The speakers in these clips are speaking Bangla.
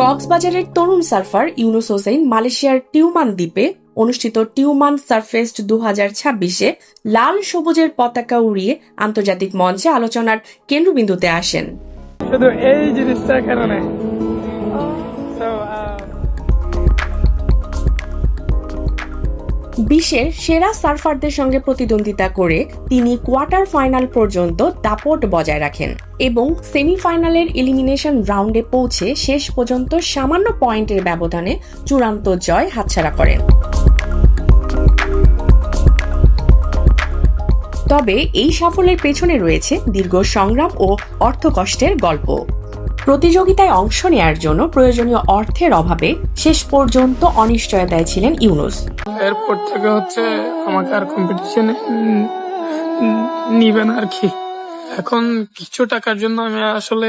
কক্সবাজারের তরুণ সার্ফার ইউনুস হোসেন মালয়েশিয়ার টিউমান দ্বীপে অনুষ্ঠিত টিউমান সার্ফেস্ট দু হাজার ছাব্বিশে লাল সবুজের পতাকা উড়িয়ে আন্তর্জাতিক মঞ্চে আলোচনার কেন্দ্রবিন্দুতে আসেন। শুধু এই জিনিসটার কারণে বিশ্বের সেরা সার্ফারদের সঙ্গে প্রতিদ্বন্দ্বিতা করে তিনি কোয়ার্টার ফাইনাল পর্যন্ত দাপট বজায় রাখেন এবং সেমিফাইনালের এলিমিনেশন রাউন্ডে পৌঁছে শেষ পর্যন্ত সামান্য পয়েন্টের ব্যবধানে চূড়ান্ত জয় হাতছাড়া করেন। তবে এই সাফল্যের পেছনে রয়েছে দীর্ঘ সংগ্রাম ও অর্থকষ্টের গল্প। প্রতিযোগিতায় অংশ নেয়ার জন্য প্রয়োজনীয় অর্থের অভাবে শেষ পর্যন্ত অনিশ্চয়তায় ছিলেন ইউনুস। এরপর থেকে হচ্ছে আমাকে আর কম্পিটিশনে নিবেন আর কি। এখন কিছু টাকার জন্য আমি আসলে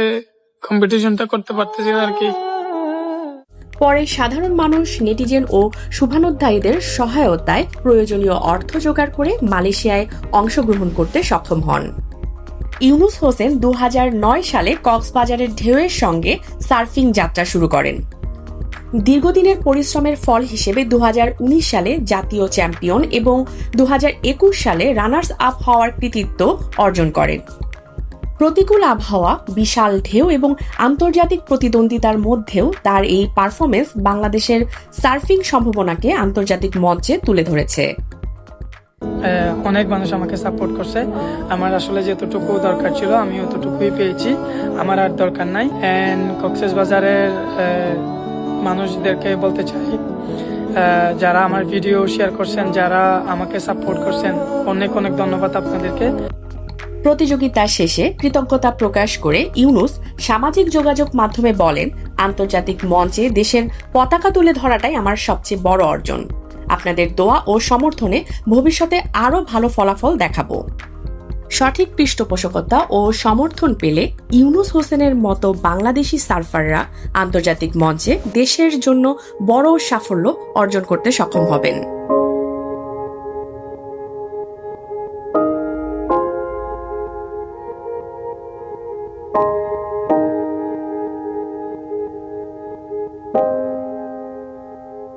কম্পিটিশনটা করতে পারতেছি আর কি। পরে সাধারণ মানুষ নেটিজেন ও শুভানুধ্যায়ীদের সহায়তায় প্রয়োজনীয় অর্থ জোগাড় করে মালয়েশিয়ায় অংশগ্রহণ করতে সক্ষম হন। ইউনুস হোসেন দু হাজার নয় সালে কক্সবাজারের ঢেউয়ের সঙ্গে সার্ফিং যাত্রা শুরু করেন। দীর্ঘদিনের পরিশ্রমের ফল হিসেবে দু হাজার উনিশ সালে জাতীয় চ্যাম্পিয়ন এবং দু হাজার একুশ সালে রানার্স আপ হওয়ার কৃতিত্ব অর্জন করেন। প্রতিকূল আবহাওয়া, বিশাল ঢেউ এবং আন্তর্জাতিক প্রতিদ্বন্দ্বিতার মধ্যেও তার এই পারফরমেন্স বাংলাদেশের সার্ফিং সম্ভাবনাকে আন্তর্জাতিক মঞ্চে তুলে ধরেছে। অনেক মানুষ আমাকে সাপোর্ট করছে। আমার আসলে যতটুকু দরকার ছিল, আমি অতটুকুই পেয়েছি। আমার আর দরকার নাই। অ্যান্ড কক্সেস বাজারের মানুষদেরকে বলতে চাই যারা আমার ভিডিও শেয়ার করছেন, যারা আমাকে সাপোর্ট করছেন, অনেক অনেক ধন্যবাদ আপনাদেরকে। প্রতিযোগিতা শেষে কৃতজ্ঞতা প্রকাশ করে ইউনুস সামাজিক যোগাযোগ মাধ্যমে বলেন, আন্তর্জাতিক মঞ্চে দেশের পতাকা তুলে ধরাটাই আমার সবচেয়ে বড় অর্জন। আপনাদের দোয়া ও সমর্থনে ভবিষ্যতে আরও ভালো ফলাফল দেখাব। সঠিক পৃষ্ঠপোষকতা ও সমর্থন পেলে ইউনুস হোসেনের মতো বাংলাদেশি সার্ফাররা আন্তর্জাতিক মঞ্চে দেশের জন্য বড় সাফল্য অর্জন করতে সক্ষম হবেন।